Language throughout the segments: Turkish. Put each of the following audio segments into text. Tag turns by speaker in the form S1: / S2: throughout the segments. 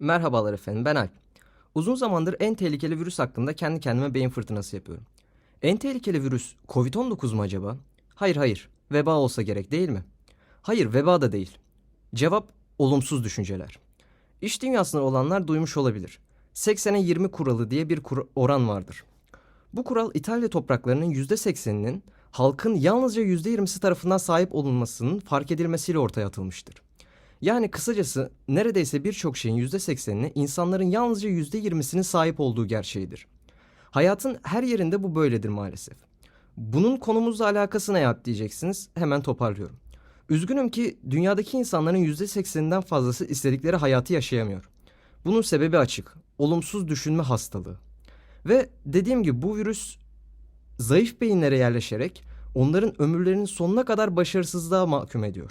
S1: Merhabalar efendim ben Alp. Uzun zamandır en tehlikeli virüs hakkında kendi kendime beyin fırtınası yapıyorum. En tehlikeli virüs Covid-19 mu acaba? Hayır hayır. Veba olsa gerek değil mi? Hayır veba da değil. Cevap olumsuz düşünceler. İş dünyasında olanlar duymuş olabilir. 80'e 20 kuralı diye bir kur- oran vardır. Bu kural İtalya topraklarının %80'inin halkın yalnızca %20'si tarafından sahip olunmasının fark edilmesiyle ortaya atılmıştır. Yani kısacası neredeyse birçok şeyin %80'ini insanların yalnızca %20'sinin sahip olduğu gerçeğidir. Hayatın her yerinde bu böyledir maalesef. Bunun konumuzla alakası ne diyeceksiniz. Hemen toparlıyorum. Üzgünüm ki dünyadaki insanların %80'inden fazlası istedikleri hayatı yaşayamıyor. Bunun sebebi açık. Olumsuz düşünme hastalığı. Ve dediğim gibi bu virüs zayıf beyinlere yerleşerek onların ömürlerinin sonuna kadar başarısızlığa mahkum ediyor.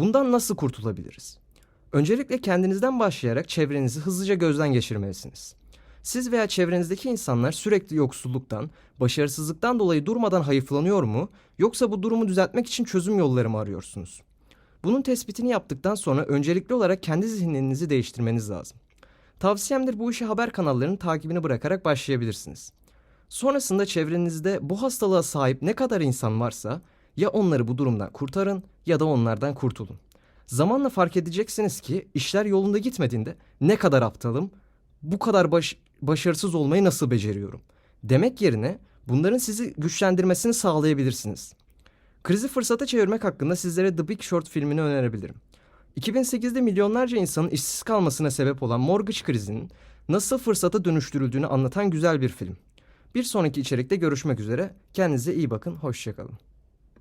S1: Bundan nasıl kurtulabiliriz? Öncelikle kendinizden başlayarak çevrenizi hızlıca gözden geçirmelisiniz. Siz veya çevrenizdeki insanlar sürekli yoksulluktan, başarısızlıktan dolayı durmadan hayıflanıyor mu yoksa bu durumu düzeltmek için çözüm yolları mı arıyorsunuz? Bunun tespitini yaptıktan sonra öncelikli olarak kendi zihninizi değiştirmeniz lazım. Tavsiyemdir bu işi haber kanallarının takibini bırakarak başlayabilirsiniz. Sonrasında çevrenizde bu hastalığa sahip ne kadar insan varsa ya onları bu durumdan kurtarın ya da onlardan kurtulun. Zamanla fark edeceksiniz ki işler yolunda gitmediğinde ne kadar aptalım, bu kadar baş- başarısız olmayı nasıl beceriyorum demek yerine bunların sizi güçlendirmesini sağlayabilirsiniz. Krizi fırsata çevirmek hakkında sizlere The Big Short filmini önerebilirim. 2008'de milyonlarca insanın işsiz kalmasına sebep olan mortgage krizinin nasıl fırsata dönüştürüldüğünü anlatan güzel bir film. Bir sonraki içerikte görüşmek üzere. Kendinize iyi bakın. Hoşçakalın.